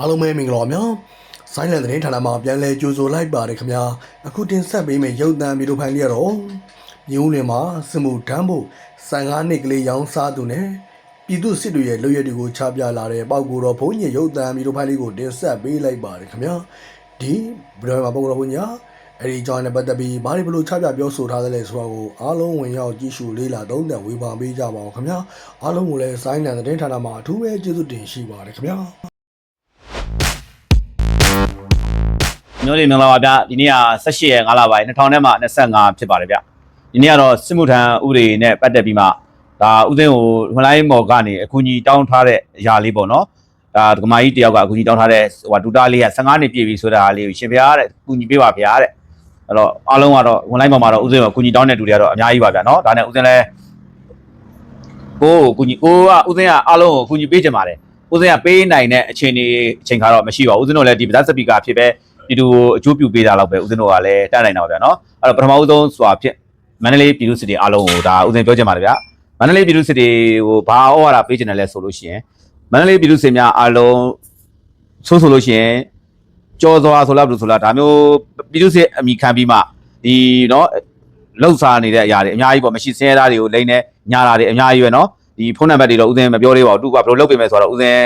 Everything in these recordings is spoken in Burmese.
အားလုံးပဲမင်္ဂလာပါများဆိုင်းလန်သတင်းဌာနမှာပြန်လည်ကြိုဆိုလိုက်ပါတယ်ခင်ဗျာအခုတင်ဆက်ပေးမယ့်ရုပ်သံဗီဒီယိုဖိုင်လေးကတော့မြင်းဦးလင်မှာစမှုတန်းဖို့15နှစ်ကလေးရောင်းစားသူနဲ့ပြည်သူစစ်တွေရဲ့လုပ်ရည်တွေကိုချပြလာတဲ့ပေါက်ကူတော်ဘုန်းကြီးရုပ်သံဗီဒီယိုဖိုင်လေးကိုတင်ဆက်ပေးလိုက်ပါတယ်ခင်ဗျာဒီဗီဒီယိုမှာပေါက်ကူတော်ဘုန်းကြီးကအဲ့ဒီကြောင်းနဲ့ပတ်သက်ပြီးဘာတွေဘလို့ချပြပြောဆိုထားသလဲဆိုတော့ကိုအားလုံးဝင်ရောက်ကြည့်ရှုလေးလာသုံးသပ်ဝေဖန်ပေးကြပါအောင်ခင်ဗျာအားလုံးကိုလည်းဆိုင်းလန်သတင်းဌာနမှာအထူးပဲကျေးဇူးတင်ရှိပါတယ်ခင်ဗျာ မျိုးလေးမင်္ဂလာပါဗျဒီနေ့က18ရက်5လပိုင်း2000နဲ့မှ25ဖြစ်ပါတယ်ဗျဒီနေ့ကတော့စစ်မှုထမ်းဥပဒေနဲ့ပတ်သက်ပြီးမှဒါဥသိန်းကိုဟွန်လိုင်းမော်ကနေအကူအညီတောင်းထားတဲ့အရာလေးပေါ့နော်ဒါဒကမာကြီးတယောက်ကအကူအညီတောင်းထားတဲ့ဟိုဒူတာလေးက15နှစ်ပြည့်ပြီဆိုတာလေးကိုရှင်ဗျားတဲ့အကူအညီပေးပါဗျာတဲ့အဲ့တော့အားလုံးကတော့ဟွန်လိုင်းမော်မှာတော့ဥသိန်းကိုအကူအညီတောင်းတဲ့လူတွေကတော့အများကြီးပါဗျနော်ဒါနဲ့ဥသိန်းလည်းကိုကိုကူညီကိုကဥသိန်းကအားလုံးကိုအကူအညီပေးချင်ပါတယ်ဥသိန်းကပေးနိုင်တဲ့အခြေအနေအချိန်ခါတော့မရှိပါဘူးဥသိန်းတို့လည်းဒီဗဇက်စပီကာဖြစ်ပဲ ပြည်သူကိုအကျိုးပြုပေးတာတော့ပဲဦးဇင်းတို့ကလည်းတတ်နိုင်တာပါဗျာနော်အဲ့တော့ပထမဦးဆုံးဆိုတာဖြစ်မန္တလေးပြည်သူစစ်တွေအားလုံးကိုဒါဦးဇင်းပြောချင်ပါတယ်ဗျာမန္တလေးပြည်သူစစ်တွေကိုဘာဩဝါဒပေးချင်တယ်လဲဆိုလို့ရှိရင်မန္တလေးပြည်သူစစ်များအားလုံးဆိုးဆိုလို့ရှိရင်ကြော်စွာဆိုလားဘယ်လိုဆိုလားဒါမျိုးပြည်သူစစ်အမိခံပြီးမှဒီနော်လှုပ်ရှားနေတဲ့အရာတွေအများကြီးပေါ့မရှိစင်းရသားတွေကိုလိမ့်နေညာတာတွေအများကြီးပဲနော်ဒီဖုန်းနံပါတ်တွေတော့ဦးဇင်းမပြောသေးပါဘူးသူကဘယ်လိုလုပ်ပေးမယ်ဆိုတော့ဦးဇင်း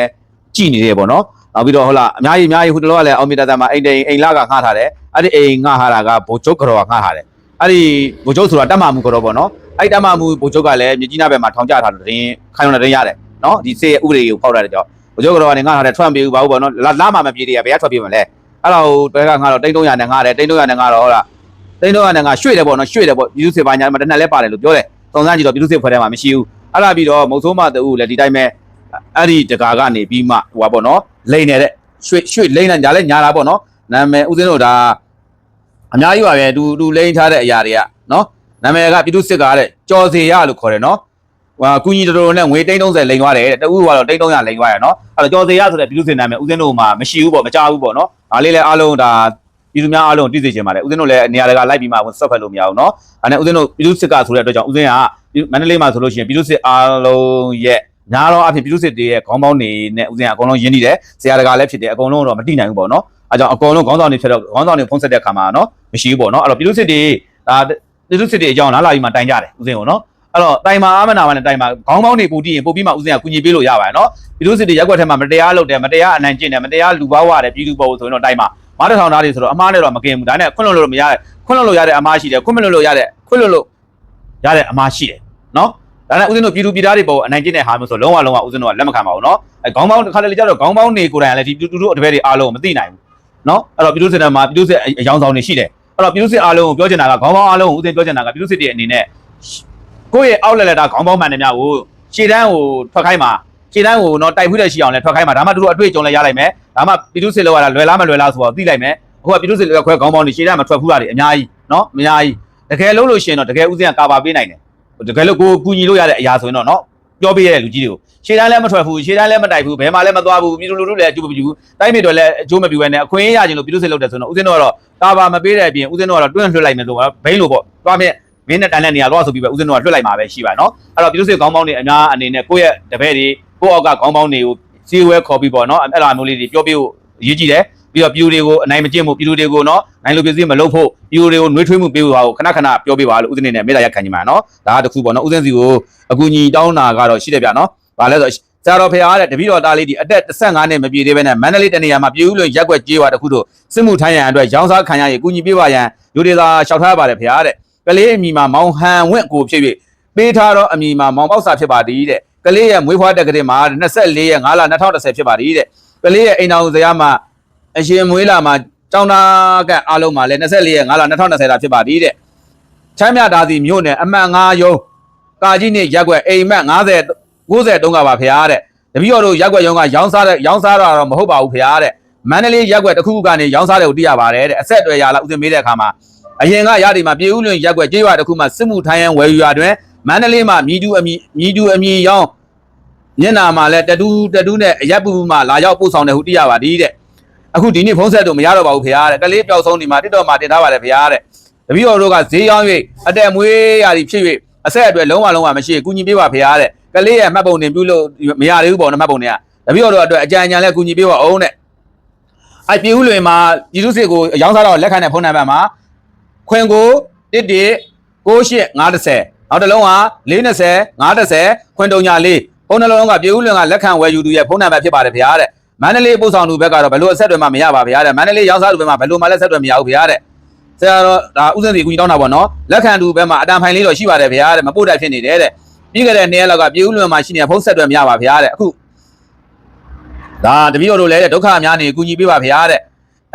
ကြည့်နေတယ်ပေါ့နော် နောက်ပြီးတော့ဟုတ်လားအများကြီးအများကြီးဟိုတလောကလည်းအောင်မြတ်တာမှာအိမ်တိန်အိမ်လာကငှားထားတယ်အဲ့ဒီအိမ်ငှားထားတာကဘိုချုပ်ကြော်ကငှားထားတယ်အဲ့ဒီဘိုချုပ်ဆိုတာတက်မှမှုကြော်ပေါ့နော်အဲ့တက်မှမှုဘိုချုပ်ကလည်းမြကြီးနားဘက်မှာထောင်ကျထားတဲ့တင်းခိုင်ုံတဲ့တင်းရတယ်နော်ဒီစေဥပဒေကိုဖောက်ထားတဲ့ကြောင့်ဘိုချုပ်ကြော်ကနေငှားထားတဲ့ထွက်ပြေးဘူးပါဘူးပေါ့နော်လာလာမှမပြေးတည်းရဘယ်ကထွက်ပြေးမလဲအဲ့တော့ဘယ်ကငှားတော့တိန်း300နဲ့ငှားတယ်တိန်း300နဲ့ငှားတော့ဟုတ်လားတိန်း300နဲ့ငှားရွှေ့တယ်ပေါ့နော်ရွှေ့တယ်ပေါ့ပြည်သူစစ်ပါညာမှာတနက်လဲပါတယ်လို့ပြောတယ်စုံစမ်းကြည့်တော့ပြည်သူစစ်ဖွဲ့ထဲမှာမရှိဘူးအဲ့ဒါပြီးတော့မုံဆိုးမတူလည်းဒီတိုင်းပဲ အဲ့ဒီတကာကနေပြီးမှဟိုပါပေါ့နော်လိန်နေတဲ့ရွှေရွှေလိမ့်လိုက်ညာလဲညာတာပေါ့နော်နာမည်ဦးစင်းတို့ဒါအများကြီးပါပဲတူတူလိမ့်ထားတဲ့အရာတွေကနော်နာမည်ကပြည်သူစစ်ကားတဲ့ကြော်စီရလို့ခေါ်တယ်နော်ဟာကုညီတော်တော်နဲ့ငွေတိန်း30လိမ်သွားတယ်တဲ့တူကတော့တိန်း300လိမ်သွားရနော်အဲ့တော့ကြော်စီရဆိုတဲ့ပြည်သူစစ်နာမည်ဦးစင်းတို့မှာမရှိဘူးပေါ့မကြဘူးပေါ့နော်ဒါလေးလည်းအားလုံးဒါပြည်သူများအားလုံးသိစေချင်ပါတယ်ဦးစင်းတို့လည်းနေရာတကာလိုက်ပြီးမှဝင်ဆက်ဖက်လို့မရဘူးနော်ဒါနဲ့ဦးစင်းတို့ပြည်သူစစ်ကဆိုတဲ့အတွက်ကြောင့်ဦးစင်းကမန္တလေးမှာဆိုလို့ရှိရင်ပြည်သူစစ်အားလုံးရဲ့ ညာတော့အဖြစ်ပြည်သူစစ်တွေရဲ့ခေါင်းပေါင်းနေနဲ့ဦးစင်းကအကုန်လုံးရင်းနေတယ်ဆရာတကာလည်းဖြစ်တယ်အကုန်လုံးတော့မတိနိုင်ဘူးပေါ့နော်အဲကြောင့်အကုန်လုံးခေါင်းဆောင်တွေဖြစ်တော့ခေါင်းဆောင်တွေဖုံးဆက်တဲ့ခါမှာနော်မရှိဘူးပေါ့နော်အဲ့တော့ပြည်သူစစ်တွေဒါပြည်သူစစ်တွေအကြောင်းလားလာပြီးမှတိုင်ကြတယ်ဦးစင်းကိုနော်အဲ့တော့တိုင်မှာအာမနာမနဲ့တိုင်မှာခေါင်းပေါင်းနေပူတည်ရင်ပို့ပြီးမှဦးစင်းကကူညီပေးလို့ရပါတယ်နော်ပြည်သူစစ်တွေရက်ွက်ထဲမှာမတရားလုပ်တယ်မတရားအနိုင်ကျင့်တယ်မတရားလူပါဝရတယ်ပြည်သူပေါ်ဆိုရင်တော့တိုင်မှာမားတစ်ထောင်သားတွေဆိုတော့အမားနဲ့တော့မကင်ဘူးဒါနဲ့ခွင့်လွှတ်လို့မရခွင့်လွှတ်လို့ရတဲ့အမားရှိတယ်ခွင့်မလွှတ်လို့ရတဲ့ခွင့်လွှတ်လို့ရတဲ့အမားရှိတယ်နော် ဒါနဲ့ဦးဇင်းတို့ပြည်သူပြည်သားတွေပေါ်အနိုင်ကျင့်တဲ့ဟာမျိုးဆိုလုံးဝလုံးဝဦးဇင်းတို့ကလက်မခံပါဘူးเนาะအဲခေါင်းပေါင်းတစ်ခါတလေကြတော့ခေါင်းပေါင်းတွေကိုယ်တိုင်ကလည်းဒီပြည်သူတို့အတပည့်တွေအားလုံးမသိနိုင်ဘူးเนาะအဲ့တော့ပြည်သူစစ်တမ်းမှာပြည်သူစစ်အယောင်ဆောင်တွေရှိတယ်အဲ့တော့ပြည်သူစစ်အားလုံးကိုပြောချင်တာကခေါင်းပေါင်းအားလုံးကိုဦးဇင်းပြောချင်တာကပြည်သူစစ်တွေအနေနဲ့ကိုယ့်ရဲ့အောက်လက်လက်တာခေါင်းပေါင်းမှန်တယ်များကိုခြေတန်းကိုထွက်ခိုင်းမှာခြေတန်းကိုเนาะတိုက်ဖွေးတဲ့ရှိအောင်လည်းထွက်ခိုင်းမှာဒါမှသူတို့အတွေ့အကြုံလည်းရလိုက်မယ်ဒါမှပြည်သူစစ်လောက်ရတာလွယ်လားမလွယ်လားဆိုတော့သိလိုက်မယ်အခုကပြည်သူစစ်လောက်ခွဲခေါင်းပေါင်းတွေခြေတန်းမှာထွက်ဖူးတာတွေအများကြီးเนาะအများကြီးတကယ်လို့လို့ရှိရင်တော့တကယ်ဦးဇင်းကကာပါပေးနိုင်တယ် တကယ်လို့ကိုကူညီလို့ရတဲ့အရာဆိုရင်တော့နော်ပြောပေးရတဲ့လူကြီးတွေကိုရှေ့တန်းလည်းမထွက်ဘူးရှေ့တန်းလည်းမတိုက်ဘူးဘယ်မှလည်းမသွားဘူးပြည်သူလူထုလည်းအကျိုးမပြုဘူးတိုင်းပြည်တွေလည်းအကျိုးမပြုဘဲနဲ့အခွင့်အရေးရခြင်းလို့ပြည်သူစစ်လုပ်တယ်ဆိုတော့ဦးစင်းတို့ကတော့ကာဘာမပေးတဲ့အပြင်ဦးစင်းတို့ကတော့တွန့်လွှတ်လိုက်မယ်ဆိုတော့ဘိန်းလို့ပေါ့သွားမြဲမင်းနဲ့တန်တဲ့နေရာတော့ဆိုပြီးပဲဦးစင်းတို့ကလွှတ်လိုက်မှာပဲရှိပါနော်အဲ့တော့ပြည်သူစစ်ခေါင်းပေါင်းတွေအများအနေနဲ့ကိုယ့်ရဲ့တပည့်တွေကိုယ့်အောက်ကခေါင်းပေါင်းတွေကိုစီဝဲခေါ်ပြီးပေါ့နော်အဲ့လိုမျိုးလေးတွေပြောပြဖို့ အရေးကြီးတယ်ပြီးတော့ပြည်သူတွေကိုအနိုင်မကျင့်မှုပြည်သူတွေကိုနော်နိုင်လို့ပြည်စည်းမလုပ်ဖို့ပြည်သူတွေကိုနှွေးထွေးမှုပေးဖို့ဟာကိုခဏခဏပြောပြပါလို့ဦးစင်းနေနဲ့မေတ္တာရက်ခံကြပါနော်ဒါကတခုပေါ့နော်ဦးစင်းစီကိုအကူအညီတောင်းတာကတော့ရှိတယ်ဗျနော်ဘာလဲဆိုဆရာတော်ဖေအားတဲ့တပည့်တော်သားလေးဒီအသက်15နှစ်မပြည့်သေးဘဲနဲ့မန္တလေးတနေရာမှာပြည်ဦးလွင်ရက်ွက်ကြေးဝါတခုတို့စစ်မှုထမ်းရန်အတွက်ရောင်းစားခံရရင်ကူညီပေးပါရန်လူတွေသာလျှောက်ထားပါတယ်ဖေအားတဲ့ကလေးအမိမှာမောင်ဟန်ဝင့်ကိုဖြစ်၍ပေးထားတော့အမိမှာမောင်ပေါက်စာဖြစ်ပါသည်တဲ့ကလေးရဲ့မွေးဖွားတက်ကလေးမှာ24ရက်5လ2010ဖြစ်ပါသည်တဲ့ ကလေးရဲ့အိမ်တော်ဇရာမှာအရှင်မွေးလာမှာတောင်းတာကအားလုံးမှာလည်း24ရက်5လ2020တာဖြစ်ပါသည်တဲ့ချမ်းမြတာစီမြို့နယ်အမှတ်5ရုံးကာကြီးနဲ့ရက်ွက်အိမ်မက်90 93ကပါဖေအားတဲ့တပည့်တော်တို့ရက်ွက်ရုံးကရောင်းစားတဲ့ရောင်းစားတာတော့မဟုတ်ပါဘူးဖေအားတဲ့မန္တလေးရက်ွက်တစ်ခုခုကနေရောင်းစားတယ်ကိုသိရပါတယ်တဲ့အဆက်အသွယ်ရလာဥစဉ်မေးတဲ့အခါမှာအရင်ကရဒီမှာပြည်ဦးလွင်ရက်ွက်ကြေးရွာတစ်ခုမှစစ်မှုထိုင်းရန်ဝယ်ယူရတွင်မန္တလေးမှာမြည်တူအမည်မြည်တူအမည်ရောင်း ညနာမှာလည်းတတူးတတူးနဲ့အရက်ပူပူမှလာရောက်ပို့ဆောင်တယ်ဟုသိရပါသည်တဲ့အခုဒီနေ့ဖုန်းဆက်တော့မရတော့ပါဘူးဖေအားတဲ့ကလေးပျောက်ဆုံးဒီမှာတစ်တော်မှာတင်ထားပါတယ်ဖေအားတဲ့တပည့်တော်တို့ကဈေးရောင်း၍အတက်မွေးရာဒီဖြစ်၍အဆက်အသွယ်လုံးဝလုံးဝမရှိကူညီပေးပါဖေအားတဲ့ကလေးရဲ့မှတ်ပုံတင်ပြုလို့မရသေးဘူးပေါ့နော်မှတ်ပုံတင်ကတပည့်တော်တို့အတွက်အကြံဉာဏ်လဲကူညီပေးပါအောင်တဲ့အဲပြည်ဦးလွင်မှာပြည်သူစစ်ကိုရောင်းစားတော့လက်ခံတဲ့ဖုန်းနံပါတ်မှာခွင်ကို11 98 530နောက်တစ်လုံးက420 530ခွင်တုံညာလေး ဖုန်းနှလုံးကပြည်ဦးလွင်ကလက်ခံဝယ်ယူသူရဲ့ဖုန်းနံပါတ်ဖြစ်ပါတယ်ဗျာတဲ့မန္တလေးပို့ဆောင်သူဘက်ကတော့ဘယ်လိုအဆက်အသွယ်မှမရပါဗျာတဲ့မန္တလေးရောင်းစားသူဘက်မှာဘယ်လိုမှလက်ဆက်သွယ်မရဘူးဗျာတဲ့ဆရာတော်ဒါဥစဉ်စီကူကြီးတောင်းတာပေါ့နော်လက်ခံသူဘက်မှာအတန်ဖိုင်လေးတော့ရှိပါတယ်ဗျာတဲ့မပို့တတ်ဖြစ်နေတယ်တဲ့ပြီးခဲ့တဲ့နေ့ရက်လောက်ကပြည်ဦးလွင်မှာရှိနေတဲ့ဖုန်းဆက်သွယ်မရပါဗျာတဲ့အခုဒါတပည့်တော်တို့လည်းတဲ့ဒုက္ခများနေကူညီပေးပါဗျာတဲ့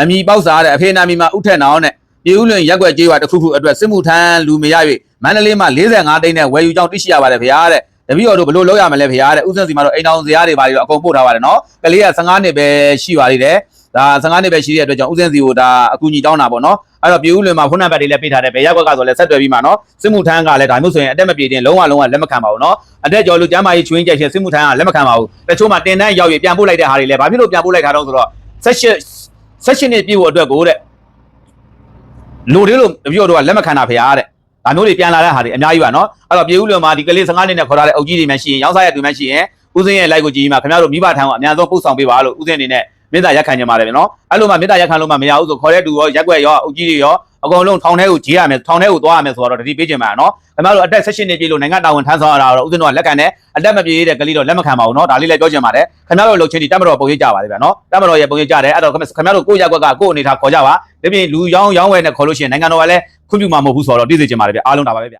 အမိပေါက်စားတဲ့အဖေနာမီမှာဥထက်နောင်တဲ့ပြည်ဦးလွင်ရက်ွက်ကြေးရွာတစ်ခုခုအတွက်စစ်မှုထမ်းလူမရ၍မန္တလေးမှာ45တိန်းနဲ့ဝယ်ယူကြောင်းသိရှိရပါတယ်ဗျာတဲ့ တပည့်တော်တို့ဘယ်လိုလုပ်ရမလဲဗျာတဲ့ဥစဉ်စီမှာတော့အိမ်တော်ဇရာတွေပါပြီးတော့အကုန်ပို့ထားပါတယ်နော်ကလေးက15နှစ်ပဲရှိပါသေးတယ်ဒါ15နှစ်ပဲရှိတဲ့အတွက်ကြောင့်ဥစဉ်စီကိုဒါအကူအညီတောင်းတာပေါ့နော်အဲ့တော့ပြည်ဦးလွင်မှာဖုန်းနံပါတ်တွေလည်းပေးထားတယ်ဘယ်ရက်ွက်ကဆိုလည်းဆက်သွယ်ပြီးမှာနော်စစ်မှုထမ်းကလည်းဒါမျိုးဆိုရင်အတက်မပြေတင်လုံးဝလုံးဝလက်မခံပါဘူးနော်အတက်ကျော်လူကျမ်းမာရေးချွင်းကြိုက်ချက်စစ်မှုထမ်းကလက်မခံပါဘူးတချို့မှာတင်တန်းရောက်ရင်ပြန်ပို့လိုက်တဲ့ဟာတွေလည်းဘာဖြစ်လို့ပြန်ပို့လိုက်တာတော့ဆိုတော့ session session နဲ့ပြည့်ဖို့အတွက်ကိုတဲ့လူတွေလို့တပြို့တော့လက်မခံတာဖရားတဲ့ ဒါမျိုးတွေပြန်လာတဲ့ဟာတွေအများကြီးပါနော်အဲ့တော့ပြေဦးလွန်မှာဒီကလေး15နှစ်နဲ့ခေါ်ထားတဲ့အုပ်ကြီးတွေမှရှိရင်ရောင်းစားရတူမှရှိရင်ဦးစင်းရဲ့ like ကိုကြည့်ပြီးမှခင်ဗျားတို့မိဘထံကိုအများဆုံးပို့ဆောင်ပေးပါလို့ဦးစင်းအနေနဲ့မေတ္တာရက်ခံကြပါတယ်ဗျနော်အဲ့လိုမှမေတ္တာရက်ခံလို့မှမရဘူးဆိုခေါ်တဲ့သူရောရက်ွက်ရောအုပ်ကြီးတွေရောအကုန်လုံးထောင်ထဲကိုကြီးရမယ်ထောင်ထဲကိုသွားရမယ်ဆိုတော့တတိပေးချင်ပါနော်ခင်ဗျားတို့အတက် session နဲ့ပြေလို့နိုင်ငံတာဝန်ထမ်းဆောင်ရတာတော့ဦးစင်းတို့ကလက်ခံတယ်အတက်မပြေတဲ့ကလေးတော့လက်မခံပါဘူးနော်ဒါလေးလည်းပြောချင်ပါတယ်ခင်ဗျားတို့လှုပ်ချင်းဒီတက်မတော်ပုံရိပ်ကြပါလေဗျနော်တက်မတော်ရဲ့ပုံရိပ်ကြတယ်အဲ့တော့ခင်ဗျားတို့ကိုယ့်ရက်ွက်ကကိုယ့်အနေထားခေါ်ကြပါ ဒါပြင်လူရောင်းရောင်းဝယ်နဲ့ခေါ်လို့ရှိရင်နိုင်ငံတော်ကလည်းခွင့်ပြုမှာမဟုတ်ဘူးဆိုတော့သိစေချင်ပါတယ်ဗျအားလုံးဒါပါပဲဗျ